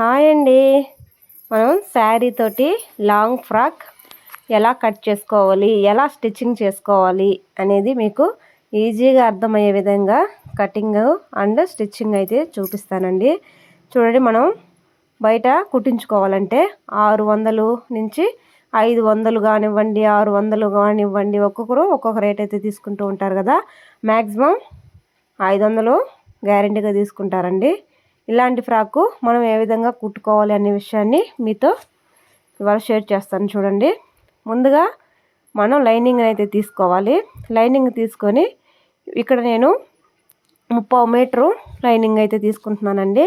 Hi అండి. మనం శారీ తోటి లాంగ్ ఫ్రాక్ ఎలా కట్ చేసుకోవాలి ఎలా స్టిచ్చింగ్ చేసుకోవాలి అనేది మీకు ఈజీగా అర్థమయ్యే విధంగా కటింగ్ అండ్ స్టిచ్చింగ్ అయితే చూపిస్తానండి. చూడండి మనం బయట కుట్టించుకోవాలంటే ఆరు వందలు నుంచి ఐదు వందలు కానివ్వండి ఆరు వందలు కానివ్వండి ఒక్కొక్కరు ఒక్కొక్క రేట్ అయితే తీసుకుంటూ ఉంటారు కదా. మ్యాక్సిమం ఐదు వందలు గ్యారంటీగా తీసుకుంటారండి. ఇలాంటి ఫ్రాకు మనం ఏ విధంగా కుట్టుకోవాలి అనే విషయాన్ని మీతో ఇవాళ షేర్ చేస్తాను చూడండి. ముందుగా మనం లైనింగ్ అయితే తీసుకోవాలి. లైనింగ్ తీసుకొని ఇక్కడ నేను ముప్పై మీటరు లైనింగ్ అయితే తీసుకుంటున్నానండి.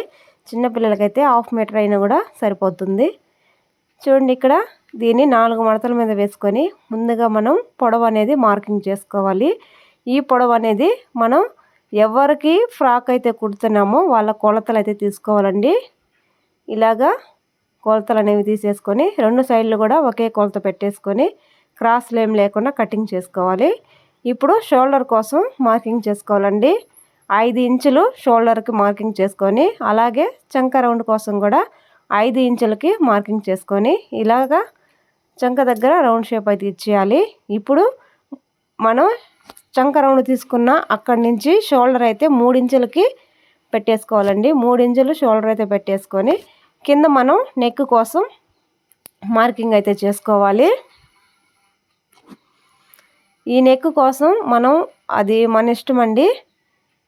చిన్నపిల్లలకైతే హాఫ్ మీటర్ అయినా కూడా సరిపోతుంది. చూడండి ఇక్కడ దీన్ని నాలుగు మడతల మీద వేసుకొని ముందుగా మనం పొడవు అనేది మార్కింగ్ చేసుకోవాలి. ఈ పొడవు అనేది మనం ఎవరికి ఫ్రాక్ అయితే కుడుతున్నామో వాళ్ళ కొలతలు అయితే తీసుకోవాలండి. ఇలాగా కొలతలు అనేవి తీసేసుకొని రెండు సైడ్లు కూడా ఒకే కొలత పెట్టేసుకొని క్రాస్లు ఏం లేకుండా కటింగ్ చేసుకోవాలి. ఇప్పుడు షోల్డర్ కోసం మార్కింగ్ చేసుకోవాలండి. ఐదు ఇంచులు షోల్డర్కి మార్కింగ్ చేసుకొని అలాగే చంక రౌండ్ కోసం కూడా ఐదు ఇంచులకి మార్కింగ్ చేసుకొని ఇలాగా చంక దగ్గర రౌండ్ షేప్ అయితే ఇచ్చేయాలి. ఇప్పుడు మనం చంక రౌండ్ తీసుకున్న అక్కడి నుంచి షోల్డర్ అయితే మూడించులకి పెట్టేసుకోవాలండి. మూడించులు షోల్డర్ అయితే పెట్టేసుకొని కింద మనం నెక్ కోసం మార్కింగ్ అయితే చేసుకోవాలి. ఈ నెక్ కోసం మనం అది మన ఇష్టం అండి.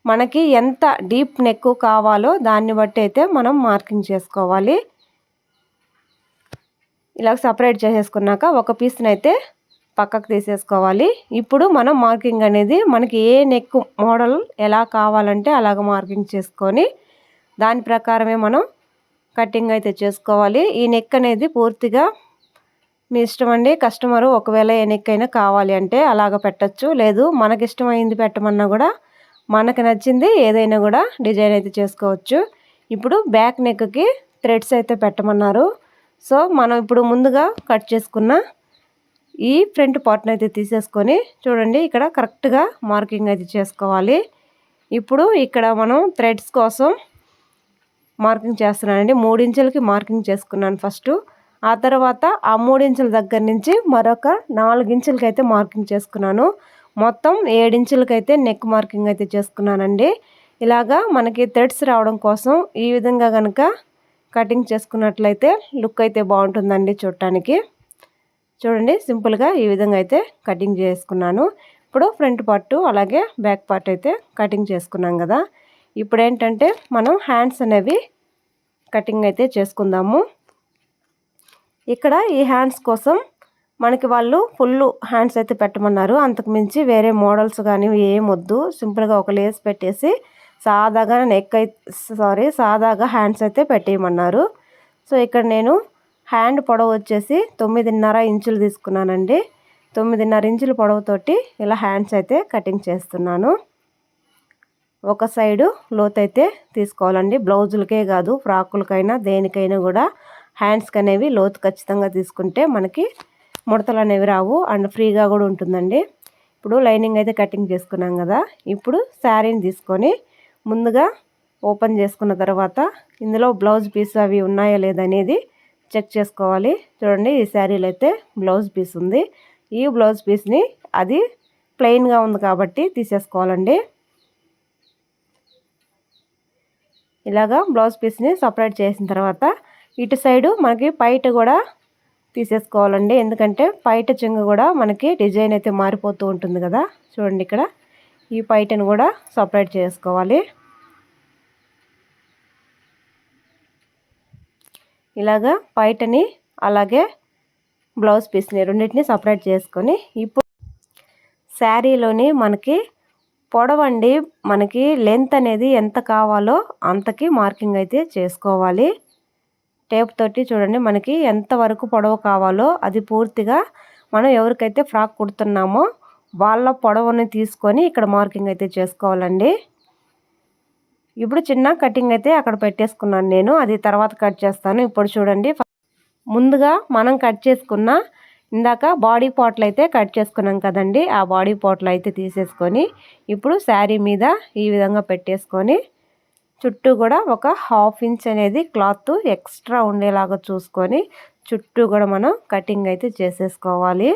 మనకి ఎంత డీప్ నెక్ కావాలో దాన్ని బట్టి అయితే మనం మార్కింగ్ చేసుకోవాలి. ఇలా సపరేట్ చేసేసుకున్నాక ఒక పీస్ని అయితే పక్కకు తీసేసుకోవాలి. ఇప్పుడు మనం మార్కింగ్ అనేది మనకి ఏ నెక్ మోడల్ ఎలా కావాలంటే అలాగ మార్కింగ్ చేసుకొని దాని ప్రకారమే మనం కటింగ్ అయితే చేసుకోవాలి. ఈ నెక్ అనేది పూర్తిగా మీ ఇష్టం అండి. కస్టమరు ఒకవేళ ఏ నెక్ అయినా కావాలి అంటే అలాగ పెట్టచ్చు. లేదు మనకి ఇష్టమైంది పెట్టమన్నా కూడా మనకు నచ్చింది ఏదైనా కూడా డిజైన్ అయితే చేసుకోవచ్చు. ఇప్పుడు బ్యాక్ నెక్కి థ్రెడ్స్ అయితే పెట్టమన్నారు. సో మనం ఇప్పుడు ముందుగా కట్ చేసుకున్న ఈ ఫ్రంట్ పార్ట్ని అయితే తీసేసుకొని చూడండి ఇక్కడ కరెక్ట్గా మార్కింగ్ అయితే చేసుకోవాలి. ఇప్పుడు ఇక్కడ మనం థ్రెడ్స్ కోసం మార్కింగ్ చేస్తున్నానండి. మూడించులకి మార్కింగ్ చేసుకున్నాను ఫస్ట్. ఆ తర్వాత ఆ మూడించుల దగ్గర నుంచి మరొక నాలుగించులకి అయితే మార్కింగ్ చేసుకున్నాను. మొత్తం ఏడించులకైతే నెక్ మార్కింగ్ అయితే చేసుకున్నానండి. ఇలాగా మనకి థ్రెడ్స్ రావడం కోసం ఈ విధంగా కనుక కటింగ్ చేసుకున్నట్లయితే లుక్ అయితే బాగుంటుందండి చూడటానికి. చూడండి సింపుల్గా ఈ విధంగా అయితే కటింగ్ చేసుకున్నాను. ఇప్పుడు ఫ్రంట్ పార్ట్ అలాగే బ్యాక్ పార్ట్ అయితే కటింగ్ చేసుకున్నాం కదా. ఇప్పుడు ఏంటంటే మనం హ్యాండ్స్ అనేవి కటింగ్ అయితే చేసుకుందాము. ఇక్కడ ఈ హ్యాండ్స్ కోసం మనకి వాళ్ళు ఫుల్ హ్యాండ్స్ అయితే పెట్టమన్నారు. అంతకుమించి వేరే మోడల్స్ కానీ ఏం వద్దు. సింపుల్గా ఒక లేస్ పెట్టేసి సాదాగా నెక్ అయితే సారీ సాదాగా హ్యాండ్స్ అయితే పెట్టేయమన్నారు. సో ఇక్కడ నేను హ్యాండ్ పొడవు వచ్చేసి తొమ్మిదిన్నర ఇంచులు తీసుకున్నానండి. తొమ్మిదిన్నర ఇంచుల పొడవుతోటి ఇలా హ్యాండ్స్ అయితే కటింగ్ చేస్తున్నాను. ఒక సైడు లోతైతే తీసుకోవాలండి. బ్లౌజులకే కాదు ఫ్రాకులకైనా దేనికైనా కూడా హ్యాండ్స్కి అనేవి లోతు ఖచ్చితంగా తీసుకుంటే మనకి ముడతలు అనేవి రావు అండ్ ఫ్రీగా కూడా ఉంటుందండి. ఇప్పుడు లైనింగ్ అయితే కటింగ్ చేసుకున్నాం కదా. ఇప్పుడు శారీని తీసుకొని ముందుగా ఓపెన్ చేసుకున్న తర్వాత ఇందులో బ్లౌజ్ పీస్ అవి ఉన్నాయా లేదనేది చెక్ చేసుకోవాలి. చూడండి ఈ శారీలో అయితే బ్లౌజ్ పీస్ ఉంది. ఈ బ్లౌజ్ పీస్ని అది ప్లెయిన్గా ఉంది కాబట్టి తీసేసుకోవాలండి. ఇలాగా బ్లౌజ్ పీస్ని సపరేట్ చేసిన తర్వాత ఇటు సైడు మనకి పైట కూడా తీసేసుకోవాలండి. ఎందుకంటే పైట చెంగు కూడా మనకి డిజైన్ అయితే మారిపోతూ ఉంటుంది కదా. చూడండి ఇక్కడ ఈ పైటను కూడా సపరేట్ చేసుకోవాలి. ఇలాగా పైటని అలాగే బ్లౌజ్ పీస్ని రెండింటిని సపరేట్ చేసుకొని ఇప్పుడు శారీలోని మనకి పొడవండి మనకి లెంత్ అనేది ఎంత కావాలో అంతకి మార్కింగ్ అయితే చేసుకోవాలి. టేప్ తోటి చూడండి మనకి ఎంత వరకు పొడవు కావాలో అది పూర్తిగా మనం ఎవరికైతే ఫ్రాక్ కుడుతున్నామో వాళ్ళ పొడవుని తీసుకొని ఇక్కడ మార్కింగ్ అయితే చేసుకోవాలండి. ఇప్పుడు చిన్న కటింగ్ అయితే అక్కడ పెట్టేసుకున్నాను నేను. అది తర్వాత కట్ చేస్తాను. ఇప్పుడు చూడండి ముందుగా మనం కట్ చేసుకున్న ఇందాక బాడీ పాట్లు అయితే కట్ చేసుకున్నాం కదండి. ఆ బాడీ పాట్లు అయితే తీసేసుకొని ఇప్పుడు శారీ మీద ఈ విధంగా పెట్టేసుకొని చుట్టూ కూడా ఒక హాఫ్ ఇంచ్ అనేది క్లాత్ ఎక్స్ట్రా ఉండేలాగా చూసుకొని చుట్టూ కూడా మనం కటింగ్ అయితే చేసేసుకోవాలి.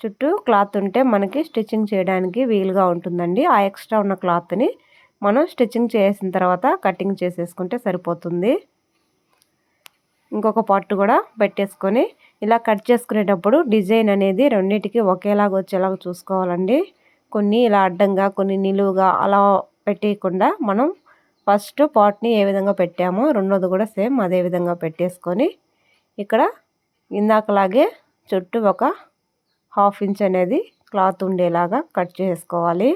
చుట్టూ క్లాత్ ఉంటే మనకి స్టిచ్చింగ్ చేయడానికి వీలుగా ఉంటుందండి. ఆ ఎక్స్ట్రా ఉన్న క్లాత్ని మనం స్టిచ్చింగ్ చేసిన తర్వాత కటింగ్ చేసేసుకుంటే సరిపోతుంది. ఇంకొక పట్టు కూడా పెట్టేసుకొని ఇలా కట్ చేసుకునేటప్పుడు డిజైన్ అనేది రెండింటికి ఒకేలాగా వచ్చేలాగా చూసుకోవాలండి. కొన్ని ఇలా అడ్డంగా కొన్ని నిలువుగా అలా పెట్టేయకుండా మనం ఫస్ట్ పాట్ని ఏ విధంగా పెట్టామో రెండోది కూడా సేమ్ అదే విధంగా పెట్టేసుకొని ఇక్కడ ఇందాకలాగే చుట్టూ ఒక హాఫ్ ఇంచ్ అనేది క్లాత్ ఉండేలాగా కట్ చేసుకోవాలి.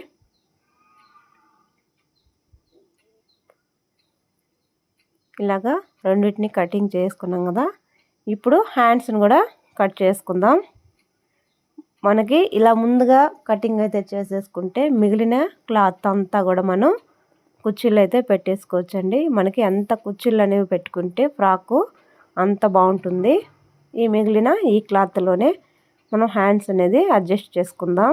ఇలాగా రెండింటిని కటింగ్ చేసుకున్నాం కదా. ఇప్పుడు హ్యాండ్స్ని కూడా కట్ చేసుకుందాం. మనకి ఇలా ముందుగా కటింగ్ అయితే చేసేసుకుంటే మిగిలిన క్లాత్ అంతా కూడా మనం కుర్చీలు అయితే పెట్టేసుకోవచ్చండి. మనకి ఎంత కుర్చీలు అనేవి పెట్టుకుంటే ఫ్రాకు అంత బాగుంటుంది. ఈ మిగిలిన ఈ క్లాత్లోనే మనం హ్యాండ్స్ అనేది అడ్జస్ట్ చేసుకుందాం.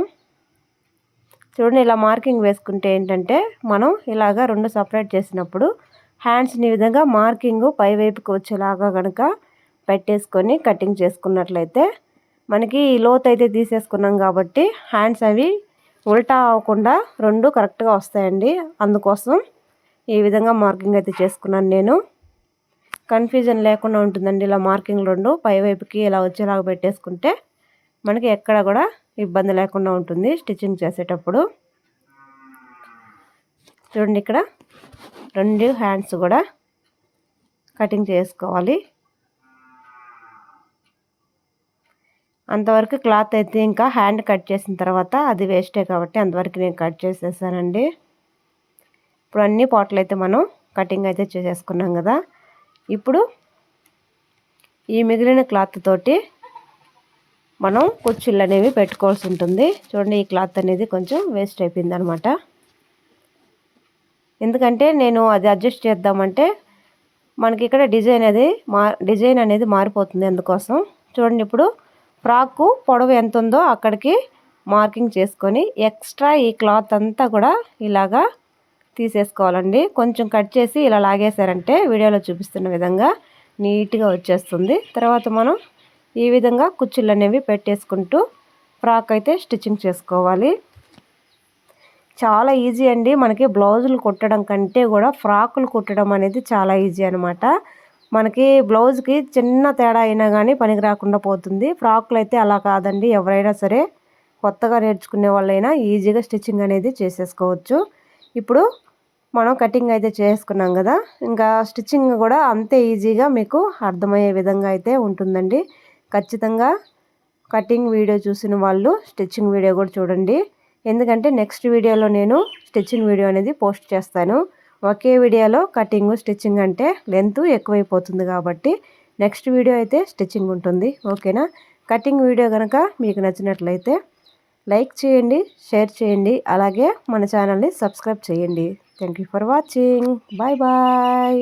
చూడండి ఇలా మార్కింగ్ వేసుకుంటే ఏంటంటే మనం ఇలాగా రెండు సపరేట్ చేసినప్పుడు హ్యాండ్స్ని విధంగా మార్కింగ్ పై వైపుకి వచ్చేలాగా కనుక పెట్టేసుకొని కటింగ్ చేసుకున్నట్లయితే మనకి లోత్ అయితే తీసేసుకున్నాం కాబట్టి హ్యాండ్స్ అవి ఉల్టా అవ్వకుండా రెండు కరెక్ట్గా వస్తాయండి. అందుకోసం ఈ విధంగా మార్కింగ్ అయితే చేసుకున్నాను నేను. కన్ఫ్యూజన్ లేకుండా ఉంటుందండి ఇలా మార్కింగ్ రెండు పై వైపుకి ఇలా వచ్చేలాగా పెట్టేసుకుంటే. మనకి ఎక్కడ కూడా ఇబ్బంది లేకుండా ఉంటుంది స్టిచ్చింగ్ చేసేటప్పుడు. చూడండి ఇక్కడ రెండు హ్యాండ్స్ కూడా కటింగ్ చేసుకోవాలి. అంతవరకు క్లాత్ అయితే ఇంకా హ్యాండ్ కట్ చేసిన తర్వాత అది వేస్టే కాబట్టి అంతవరకు నేను కట్ చేసేసానండి. ఇప్పుడు అన్ని పాటలు అయితే మనం కటింగ్ అయితే చేసేసుకున్నాం కదా. ఇప్పుడు ఈ మిగిలిన క్లాత్ తోటి మనం కుర్చీలు అనేవి పెట్టుకోవాల్సి ఉంటుంది. చూడండి ఈ క్లాత్ అనేది కొంచెం వేస్ట్ అయిపోయింది అనమాట ఎందుకంటే నేను అది అడ్జస్ట్ చేద్దామంటే మనకి ఇక్కడ డిజైన్ అది మా డిజైన్ అనేది మారిపోతుంది అందుకోసం. చూడండి ఇప్పుడు ఫ్రాక్ పొడవు ఎంత ఉందో అక్కడికి మార్కింగ్ చేసుకొని ఎక్స్ట్రా ఈ క్లాత్ అంతా కూడా ఇలాగా తీసేసుకోవాలండి. కొంచెం కట్ చేసి ఇలా లాగేశారంటే వీడియోలో చూపిస్తున్న విధంగా నీట్గా వచ్చేస్తుంది. తర్వాత మనం ఈ విధంగా కుచ్చులు అనేవి పెట్టేసుకుంటూ ఫ్రాక్ అయితే స్టిచ్చింగ్ చేసుకోవాలి. చాలా ఈజీ అండి. మనకి బ్లౌజులు కుట్టడం కంటే కూడా ఫ్రాకులు కుట్టడం అనేది చాలా ఈజీ అనమాట మనకి బ్లౌజ్కి చిన్న తేడా అయినా కానీ పనికి రాకుండా పోతుంది. ఫ్రాక్లు అయితే అలా కాదండి. ఎవరైనా సరే కొత్తగా నేర్చుకునే వాళ్ళైనా ఈజీగా స్టిచ్చింగ్ అనేది చేసేసుకోవచ్చు. ఇప్పుడు మనం కటింగ్ అయితే చేసుకున్నాం కదా. ఇంకా స్టిచ్చింగ్ కూడా అంతే ఈజీగా మీకు అర్థమయ్యే విధంగా అయితే ఉంటుందండి. ఖచ్చితంగా కటింగ్ వీడియో చూసిన వాళ్ళు స్టిచ్చింగ్ వీడియో కూడా చూడండి. ఎందుకంటే నెక్స్ట్ వీడియోలో నేను స్టిచ్చింగ్ వీడియో అనేది పోస్ట్ చేస్తాను. ఒకే వీడియోలో కటింగ్ స్టిచ్చింగ్ అంటే లెంత్ ఎక్కువైపోతుంది కాబట్టి నెక్స్ట్ వీడియో అయితే స్టిచ్చింగ్ ఉంటుంది. ఓకేనా? కటింగ్ వీడియో కనుక మీకు నచ్చినట్లయితే లైక్ చేయండి షేర్ చేయండి అలాగే మన ఛానల్ని సబ్స్క్రైబ్ చేయండి. Thank for watching. Bye bye.